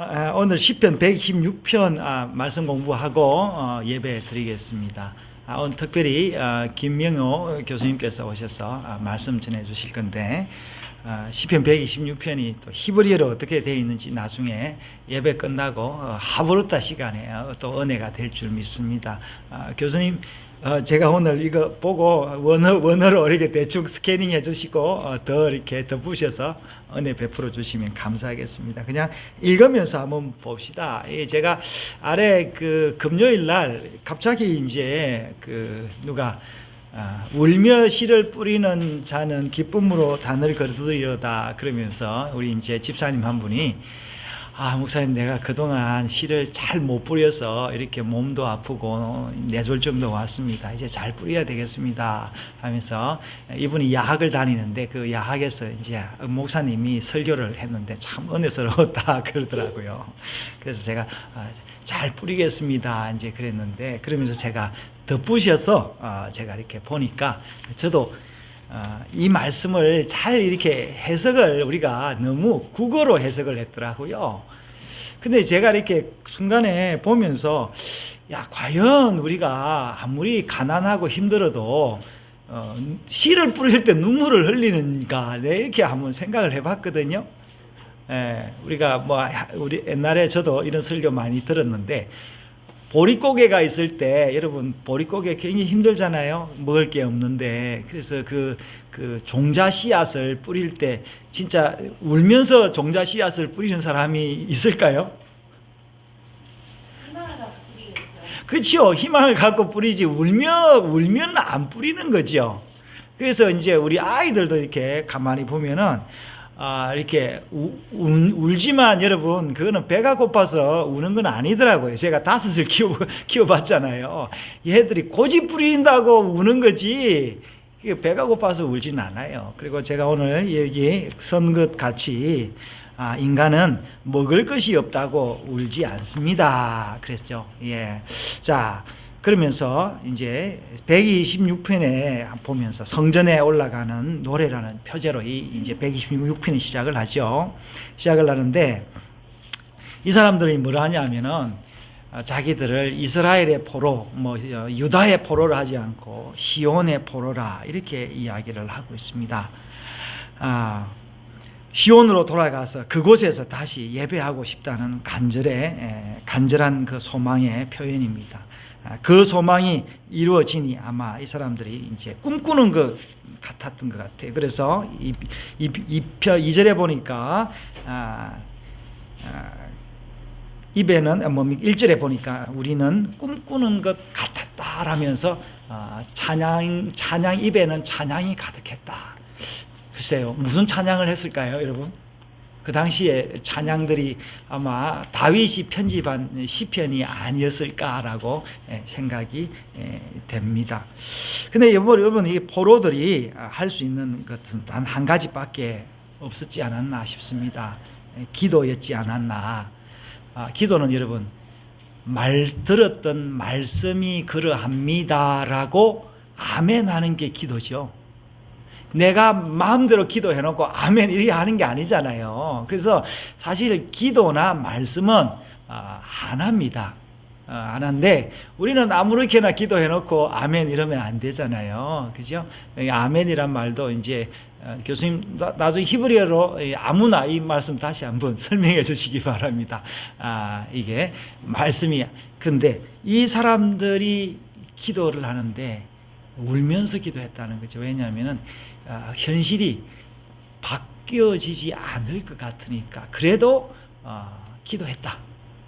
아, 오늘 시편 116편 아, 말씀 공부하고 어, 예배 드리겠습니다. 아, 오늘 특별히 아, 김명호 교수님께서 오셔서 아, 말씀 전해 주실 건데 아, 시편 126편이 또 히브리어로 어떻게 되어 있는지 나중에 예배 끝나고 어, 하브루타 시간에 어, 또 은혜가 될 줄 믿습니다. 아, 교수님 어, 제가 오늘 이거 보고 원어, 원어로 이렇게 대충 스캐닝 해 주시고 어, 더 이렇게 덧부셔서 은혜 베풀어 주시면 감사하겠습니다. 그냥 읽으면서 한번 봅시다. 예, 제가 아래 그 금요일 날 갑자기 이제 그 누가 아, 울며 씨를 뿌리는 자는 기쁨으로 단을 거두리로다 그러면서 우리 이제 집사님 한 분이 아, 목사님, 내가 그동안 씨를 잘 못 뿌려서 이렇게 몸도 아프고 뇌졸 정도 왔습니다. 이제 잘 뿌려야 되겠습니다. 하면서 이분이 야학을 다니는데 그 야학에서 이제 목사님이 설교를 했는데 참 은혜스러웠다 그러더라고요. 그래서 제가 아, 잘 뿌리겠습니다. 이제 그랬는데 그러면서 제가 덧붙여서 어, 제가 이렇게 보니까 저도 어, 이 말씀을 잘 이렇게 해석을 우리가 너무 국어로 해석을 했더라고요. 근데 제가 이렇게 순간에 보면서 야 과연 우리가 아무리 가난하고 힘들어도 어, 씨를 뿌릴 때 눈물을 흘리는가 네, 이렇게 한번 생각을 해봤거든요. 예, 우리가 뭐 우리 옛날에 저도 이런 설교 많이 들었는데 보릿고개가 있을 때 여러분 보릿고개 굉장히 힘들잖아요. 먹을 게 없는데 그래서 그, 그 종자 씨앗을 뿌릴 때 진짜 울면서 종자 씨앗을 뿌리는 사람이 있을까요? 그렇죠. 희망을 갖고 뿌리지 울며 울면 안 뿌리는 거죠. 그래서 이제 우리 아이들도 이렇게 가만히 보면은 아, 이렇게 우, 울, 울지만 여러분 그거는 배가 고파서 우는 건 아니더라고요. 제가 다섯을 키워 키워봤잖아요. 얘들이 고집 부린다고 우는 거지. 배가 고파서 울진 않아요. 그리고 제가 오늘 여기 선 것 같이 아, 인간은 먹을 것이 없다고 울지 않습니다. 그랬죠. 예. 자, 그러면서 이제 126편에 보면서 성전에 올라가는 노래라는 표제로 이 이제 126편이 시작을 하죠. 시작을 하는데 이 사람들이 뭘 하냐면은 자기들을 이스라엘의 포로, 뭐 유다의 포로를 하지 않고 시온의 포로라 이렇게 이야기를 하고 있습니다. 아, 시온으로 돌아가서 그곳에서 다시 예배하고 싶다는 간절의 간절한 그 소망의 표현입니다. 아, 그 소망이 이루어지니 아마 이 사람들이 이제 꿈꾸는 것 같았던 것 같아요. 그래서 이, 이, 이, 이 절에 보니까, 아, 아, 입에는, 뭐, 1절에 보니까 우리는 꿈꾸는 것 같았다라면서 아, 찬양, 찬양 입에는 찬양이 가득했다. 글쎄요, 무슨 찬양을 했을까요, 여러분? 그 당시에 찬양들이 아마 다윗이 편집한 시편이 아니었을까라고 예, 생각이 예, 됩니다. 근데 여러분, 이 포로들이 할 수 있는 것은 단 한 가지밖에 없었지 않았나 싶습니다. 예, 기도였지 않았나. 아, 기도는 여러분, 말 들었던 말씀이 그러합니다라고 아멘 하는 게 기도죠. 내가 마음대로 기도해놓고 아멘 이렇게 하는 게 아니잖아요. 그래서 사실 기도나 말씀은 아, 하나입니다. 어, 하나인데 우리는 아무렇게나 기도해놓고 아멘 이러면 안 되잖아요. 그죠? 아멘이란 말도 이제 어, 교수님 나중에 히브리어로 아무나 이 말씀 다시 한번 설명해 주시기 바랍니다. 아, 이게 말씀이 근데 이 사람들이 기도를 하는데 울면서 기도했다는 거죠. 왜냐하면은 어, 현실이 바뀌어지지 않을 것 같으니까 그래도 어, 기도했다.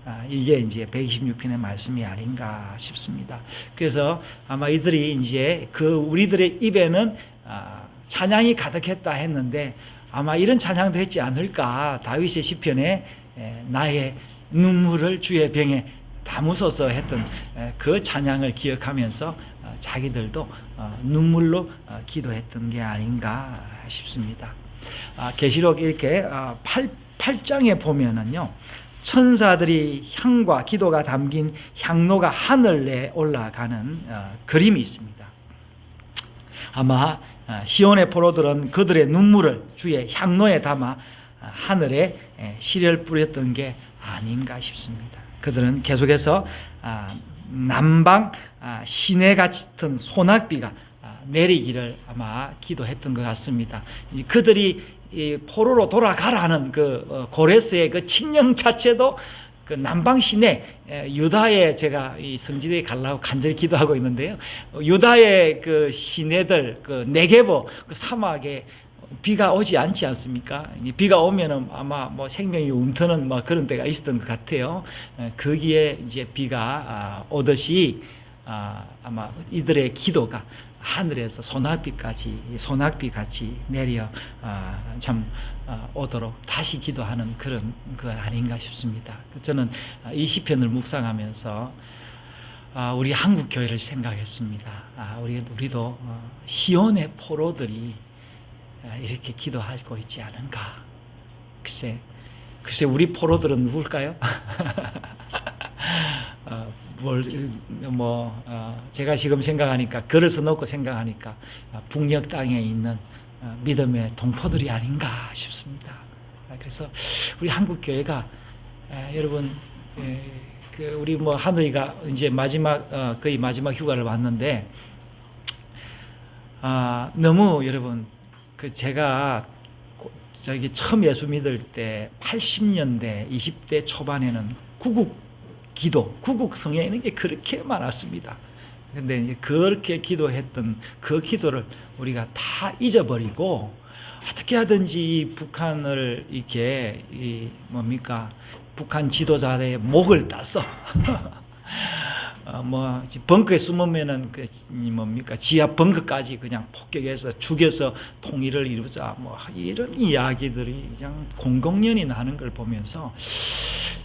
아, 이게 이제 126편의 말씀이 아닌가 싶습니다. 그래서 아마 이들이 이제 그 우리들의 입에는 아, 찬양이 가득했다 했는데 아마 이런 찬양도 했지 않을까. 다윗의 시편에 나의 눈물을 주의 병에 담으소서 했던 그 찬양을 기억하면서 어, 자기들도 어, 눈물로 어, 기도했던 게 아닌가 싶습니다. 아, 계시록 이렇게 8, 8장에 보면은요. 천사들이 향과 기도가 담긴 향로가 하늘에 올라가는 그림이 있습니다. 아마 시온의 포로들은 그들의 눈물을 주의 향로에 담아 하늘에 시를 뿌렸던 게 아닌가 싶습니다. 그들은 계속해서 아, 남방 아, 시내 같은 소낙비가 아, 내리기를 아마 기도했던 것 같습니다. 그들이 이 포로로 돌아가라는 그 어, 고레스의 그 칙령 자체도 그 남방 시내 에, 유다에 제가 이 성지대에 가려고 간절히 기도하고 있는데요. 어, 유다의 그 시내들 그 네게보 그 사막에 비가 오지 않지 않습니까? 이 비가 오면은 아마 뭐 생명이 움트는 뭐 그런 때가 있었던 것 같아요. 에, 거기에 이제 비가 아, 오듯이 아, 아마 이들의 기도가 하늘에서 소낙비까지 소낙비 같이 내려 아, 참 아, 오도록 다시 기도하는 그런 것 아닌가 싶습니다. 저는 아, 이 시편을 묵상하면서 아, 우리 한국 교회를 생각했습니다. 아, 우리 우리도 어, 시온의 포로들이 아, 이렇게 기도하고 있지 않은가? 글쎄, 글쎄 우리 포로들은 누굴까요? 어, 뭘, 뭐, 어, 제가 지금 생각하니까, 걸어서 놓고 생각하니까, 아, 북녘 땅에 있는 어, 믿음의 동포들이 아닌가 싶습니다. 아, 그래서 우리 한국교회가, 에, 여러분, 에, 그 우리 뭐 하늘이가 이제 마지막, 어, 거의 마지막 휴가를 왔는데, 아, 너무 여러분, 그 제가 고- 저기 처음 예수 믿을 때 80년대, 20대 초반에는 구국 기도, 구국 있는 게 그렇게 많았습니다. 근데 그렇게 기도했던 그 기도를 우리가 다 잊어버리고 어떻게 하든지 이 북한을 이렇게 이 뭡니까 북한 지도자의 목을 땄어. 어, 뭐 벙커에 숨으면은 그 뭡니까? 지하 벙커까지 그냥 폭격해서 죽여서 통일을 이루자. 뭐 이런 이야기들이 그냥 공공연히 나는 걸 보면서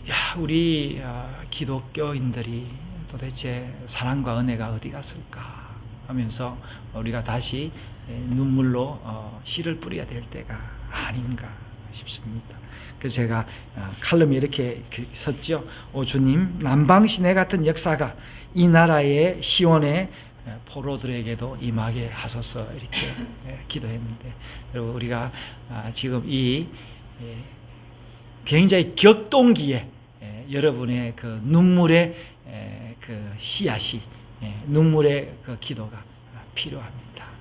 야 우리 아, 기독교인들이 도대체 사랑과 은혜가 어디 갔을까? 하면서 우리가 다시 에, 눈물로 어, 씨를 뿌려야 될 때가 아닌가 싶습니다. 그래서 제가 아, 칼럼에 이렇게 그 썼죠. 오 주님 남방 시내 같은 역사가 이 나라의 시온의 에, 포로들에게도 임하게 하소서 이렇게 에, 기도했는데 여러분 우리가 아, 지금 이 에, 굉장히 격동기에 에, 여러분의 그 눈물의 에, 그 씨앗이 에, 눈물의 그 기도가 필요합니다.